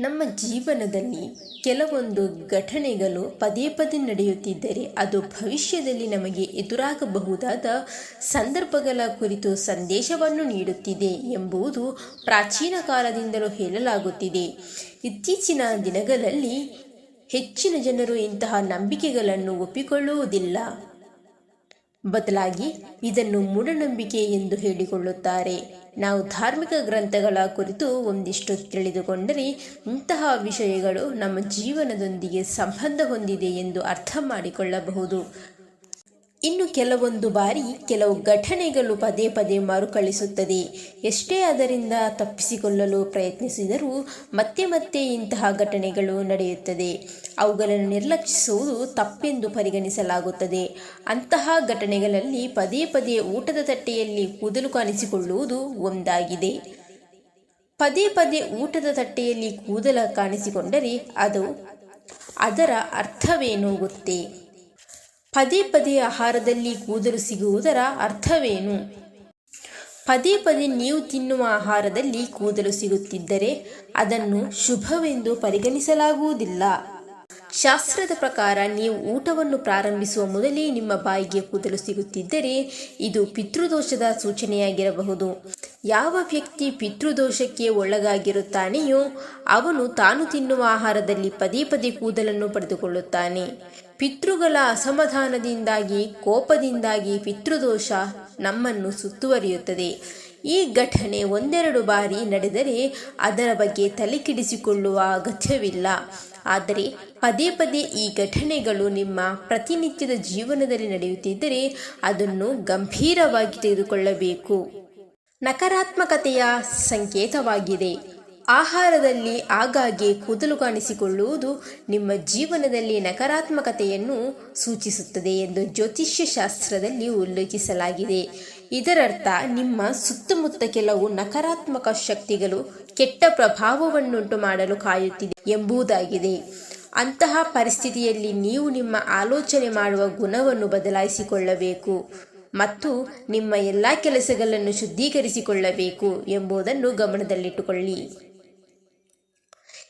ನಮ್ಮ ಜೀವನದಲ್ಲಿ ಕೆಲವೊಂದು ಘಟನೆಗಳು ಪದೇ ಪದೇ ನಡೆಯುತ್ತಿದ್ದರೆ ಅದು ಭವಿಷ್ಯದಲ್ಲಿ ನಮಗೆ ಎದುರಾಗಬಹುದಾದ ಸಂದರ್ಭಗಳ ಕುರಿತು ಸಂದೇಶವನ್ನು ನೀಡುತ್ತಿದೆ ಎಂಬುದು ಪ್ರಾಚೀನ ಕಾಲದಿಂದಲೂ ಹೇಳಲಾಗುತ್ತಿದೆ. ಇತ್ತೀಚಿನ ದಿನಗಳಲ್ಲಿ ಹೆಚ್ಚಿನ ಜನರು ಇಂತಹ ನಂಬಿಕೆಗಳನ್ನು ಒಪ್ಪಿಕೊಳ್ಳುವುದಿಲ್ಲ. ಬದಲಾಗಿ ಇದನ್ನು ಮೂಢನಂಬಿಕೆ ಎಂದು ಹೇಳಿಕೊಳ್ಳುತ್ತಾರೆ. ನಾವು ಧಾರ್ಮಿಕ ಗ್ರಂಥಗಳ ಕುರಿತು ಒಂದಿಷ್ಟು ತಿಳಿದುಕೊಂಡರೆ ಇಂತಹ ವಿಷಯಗಳು ನಮ್ಮ ಜೀವನದೊಂದಿಗೆ ಸಂಬಂಧ ಹೊಂದಿದೆ ಎಂದು ಅರ್ಥ ಮಾಡಿಕೊಳ್ಳಬಹುದು. ಇನ್ನು ಕೆಲವೊಂದು ಬಾರಿ ಕೆಲವು ಘಟನೆಗಳು ಪದೇ ಪದೇ ಮರುಕಳಿಸುತ್ತದೆ. ಎಷ್ಟೇ ಅದರಿಂದ ತಪ್ಪಿಸಿಕೊಳ್ಳಲು ಪ್ರಯತ್ನಿಸಿದರೂ ಮತ್ತೆ ಮತ್ತೆ ಇಂತಹ ಘಟನೆಗಳು ನಡೆಯುತ್ತದೆ. ಅವುಗಳನ್ನು ನಿರ್ಲಕ್ಷಿಸುವುದು ತಪ್ಪೆಂದು ಪರಿಗಣಿಸಲಾಗುತ್ತದೆ. ಅಂತಹ ಘಟನೆಗಳಲ್ಲಿ ಪದೇ ಪದೇ ಊಟದ ತಟ್ಟೆಯಲ್ಲಿ ಕೂದಲು ಕಾಣಿಸಿಕೊಳ್ಳುವುದು ಒಂದಾಗಿದೆ. ಪದೇ ಪದೇ ಊಟದ ತಟ್ಟೆಯಲ್ಲಿ ಕೂದಲ ಕಾಣಿಸಿಕೊಂಡರೆ ಅದು ಅದರ ಅರ್ಥವೇನು ಗೊತ್ತೇ? ಪದೇ ಪದೇ ಆಹಾರದಲ್ಲಿ ಕೂದಲು ಸಿಗುವುದರ ಅರ್ಥವೇನು? ಪದೇ ಪದೇ ನೀವು ತಿನ್ನುವ ಆಹಾರದಲ್ಲಿ ಕೂದಲು ಸಿಗುತ್ತಿದ್ದರೆ ಅದನ್ನು ಶುಭವೆಂದು ಪರಿಗಣಿಸಲಾಗುವುದಿಲ್ಲ. ಶಾಸ್ತ್ರದ ಪ್ರಕಾರ ನೀವು ಊಟವನ್ನು ಪ್ರಾರಂಭಿಸುವ ಮೊದಲೇ ನಿಮ್ಮ ಬಾಯಿಗೆ ಕೂದಲು ಸಿಗುತ್ತಿದ್ದರೆ ಇದು ಪಿತೃದೋಷದ ಸೂಚನೆಯಾಗಿರಬಹುದು. ಯಾವ ವ್ಯಕ್ತಿ ಪಿತೃದೋಷಕ್ಕೆ ಒಳಗಾಗಿರುತ್ತಾನೆಯೋ ಅವನು ತಾನು ತಿನ್ನುವ ಆಹಾರದಲ್ಲಿ ಪದೇ ಪದೇ ಕೂದಲನ್ನು ಪಡೆದುಕೊಳ್ಳುತ್ತಾನೆ. ಪಿತೃಗಳ ಅಸಮಾಧಾನದಿಂದಾಗಿ, ಕೋಪದಿಂದಾಗಿ ಪಿತೃದೋಷ ನಮ್ಮನ್ನು ಸುತ್ತುವರಿಯುತ್ತದೆ. ಈ ಘಟನೆ ಒಂದೆರಡು ಬಾರಿ ನಡೆದರೆ ಅದರ ಬಗ್ಗೆ ತಲೆಕೆಡಿಸಿಕೊಳ್ಳುವ ಅಗತ್ಯವಿಲ್ಲ. ಆದರೆ ಪದೇ ಪದೇ ಈ ಘಟನೆಗಳು ನಿಮ್ಮ ಪ್ರತಿನಿತ್ಯದ ಜೀವನದಲ್ಲಿ ನಡೆಯುತ್ತಿದ್ದರೆ ಅದನ್ನು ಗಂಭೀರವಾಗಿ ತೆಗೆದುಕೊಳ್ಳಬೇಕು. ನಕಾರಾತ್ಮಕತೆಯ ಸಂಕೇತವಾಗಿದೆ. ಆಹಾರದಲ್ಲಿ ಆಗಾಗ್ಗೆ ಕೂದಲು ಕಾಣಿಸಿಕೊಳ್ಳುವುದು ನಿಮ್ಮ ಜೀವನದಲ್ಲಿ ನಕಾರಾತ್ಮಕತೆಯನ್ನು ಸೂಚಿಸುತ್ತದೆ ಎಂದು ಜ್ಯೋತಿಷ್ಯ ಶಾಸ್ತ್ರದಲ್ಲಿ ಉಲ್ಲೇಖಿಸಲಾಗಿದೆ. ಇದರರ್ಥ, ನಿಮ್ಮ ಸುತ್ತಮುತ್ತ ಕೆಲವು ನಕಾರಾತ್ಮಕ ಶಕ್ತಿಗಳು ಕೆಟ್ಟ ಪ್ರಭಾವವನ್ನುಂಟು ಮಾಡಲು ಕಾಯುತ್ತಿದೆ ಎಂಬುದಾಗಿದೆ. ಅಂತಹ ಪರಿಸ್ಥಿತಿಯಲ್ಲಿ ನೀವು ನಿಮ್ಮ ಆಲೋಚನೆ ಮಾಡುವ ಗುಣವನ್ನು ಬದಲಾಯಿಸಿಕೊಳ್ಳಬೇಕು. ಮತ್ತು ನಿಮ್ಮ ಎಲ್ಲ ಕೆಲಸಗಳನ್ನು ಶುದ್ಧೀಕರಿಸಿಕೊಳ್ಳಬೇಕು ಎಂಬುದನ್ನು ಗಮನದಲ್ಲಿಟ್ಟುಕೊಳ್ಳಿ.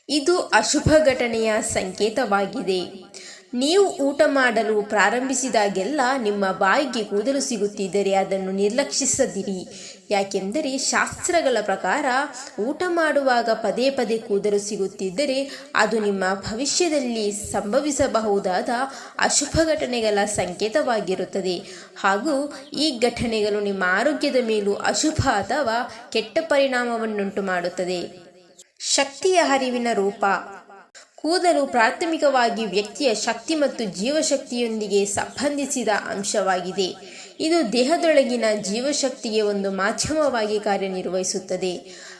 ಇದು ಅಶುಭ ಘಟನೆಯ ಸಂಕೇತವಾಗಿದೆ. ನೀವು ಊಟ ಮಾಡಲು ಪ್ರಾರಂಭಿಸಿದಾಗೆಲ್ಲ ನಿಮ್ಮ ಬಾಯಿಗೆ ಕೂದಲು ಸಿಗುತ್ತಿದ್ದರೆ ಅದನ್ನು ನಿರ್ಲಕ್ಷಿಸದಿರಿ. ಯಾಕೆಂದರೆ ಶಾಸ್ತ್ರಗಳ ಪ್ರಕಾರ ಊಟ ಮಾಡುವಾಗ ಪದೇ ಪದೇ ಕೂದಲು ಸಿಗುತ್ತಿದ್ದರೆ ಅದು ನಿಮ್ಮ ಭವಿಷ್ಯದಲ್ಲಿ ಸಂಭವಿಸಬಹುದಾದ ಅಶುಭ ಘಟನೆಗಳ ಸಂಕೇತವಾಗಿರುತ್ತದೆ. ಹಾಗೂ ಈ ಘಟನೆಗಳು ನಿಮ್ಮ ಆರೋಗ್ಯದ ಮೇಲೂ ಅಶುಭ ಅಥವಾ ಕೆಟ್ಟ ಪರಿಣಾಮವನ್ನುಂಟು ಮಾಡುತ್ತದೆ ಶಕ್ತಿಯ ಹರಿವಿನ ರೂಪ ಕೂದಲು ಪ್ರಾಥಮಿಕವಾಗಿ ವ್ಯಕ್ತಿಯ ಶಕ್ತಿ ಮತ್ತು ಜೀವಶಕ್ತಿಯೊಂದಿಗೆ ಸಂಬಂಧಿಸಿದ ಅಂಶವಾಗಿದೆ. ಇದು ದೇಹದೊಳಗಿನ ಜೀವಶಕ್ತಿಗೆ ಒಂದು ಮಾಧ್ಯಮವಾಗಿ ಕಾರ್ಯನಿರ್ವಹಿಸುತ್ತದೆ.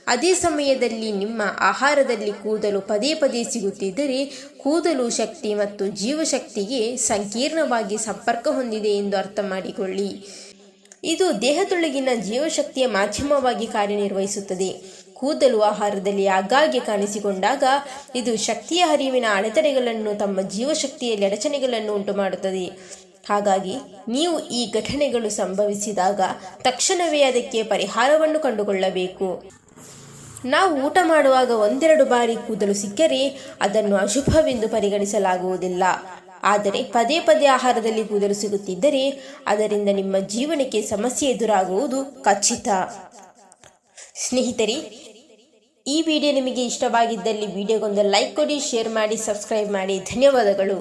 ಅದೇ ಸಮಯದಲ್ಲಿ ನಿಮ್ಮ ಆಹಾರದಲ್ಲಿ ಕೂದಲು ಪದೇ ಪದೇ ಸಿಗುತ್ತಿದ್ದರೆ, ಕೂದಲು ಶಕ್ತಿ ಮತ್ತು ಜೀವಶಕ್ತಿಗೆ ಸಂಕೀರ್ಣವಾಗಿ ಸಂಪರ್ಕ ಹೊಂದಿದೆ ಎಂದು ಅರ್ಥ ಮಾಡಿಕೊಳ್ಳಿ ಇದು ದೇಹದೊಳಗಿನ ಜೀವಶಕ್ತಿಯ ಮಾಧ್ಯಮವಾಗಿ ಕಾರ್ಯನಿರ್ವಹಿಸುತ್ತದೆ. ಕೂದಲು ಆಹಾರದಲ್ಲಿ ಆಗಾಗ್ಗೆ ಕಾಣಿಸಿಕೊಂಡಾಗ ಇದು ಶಕ್ತಿಯ ಹರಿವಿನ ಅಡೆತಡೆಗಳನ್ನು ತಮ್ಮ ಜೀವಶಕ್ತಿಯಲ್ಲಿ ಅಡಚಣೆಗಳನ್ನು ಉಂಟು ಮಾಡುತ್ತದೆ ಹಾಗಾಗಿ ನೀವು ಈ ಘಟನೆಗಳು ಸಂಭವಿಸಿದಾಗ ತಕ್ಷಣವೇ ಅದಕ್ಕೆ ಪರಿಹಾರವನ್ನು ಕಂಡುಕೊಳ್ಳಬೇಕು. ನಾವು ಊಟ ಮಾಡುವಾಗ ಒಂದೆರಡು ಬಾರಿ ಕೂದಲು ಸಿಕ್ಕರೆ ಅದನ್ನು ಅಶುಭವೆಂದು ಪರಿಗಣಿಸಲಾಗುವುದಿಲ್ಲ. ಆದರೆ ಪದೇ ಪದೇ ಆಹಾರದಲ್ಲಿ ಕೂದಲು ಸಿಗುತ್ತಿದ್ದರೆ ಅದರಿಂದ ನಿಮ್ಮ ಜೀವನಕ್ಕೆ ಸಮಸ್ಯೆ ಎದುರಾಗುವುದು ಖಚಿತ. ಸ್ನೇಹಿತರೆ ಈ ವಿಡಿಯೋ ನಿಮಗೆ ಇಷ್ಟವಾಗಿದ್ದಲ್ಲಿ ವಿಡಿಯೋಗೊಂದು ಲೈಕ್ ಕೊಡಿ ಶೇರ್ ಮಾಡಿ ಸಬ್ಸ್ಕ್ರೈಬ್ ಮಾಡಿ. ಧನ್ಯವಾದಗಳು.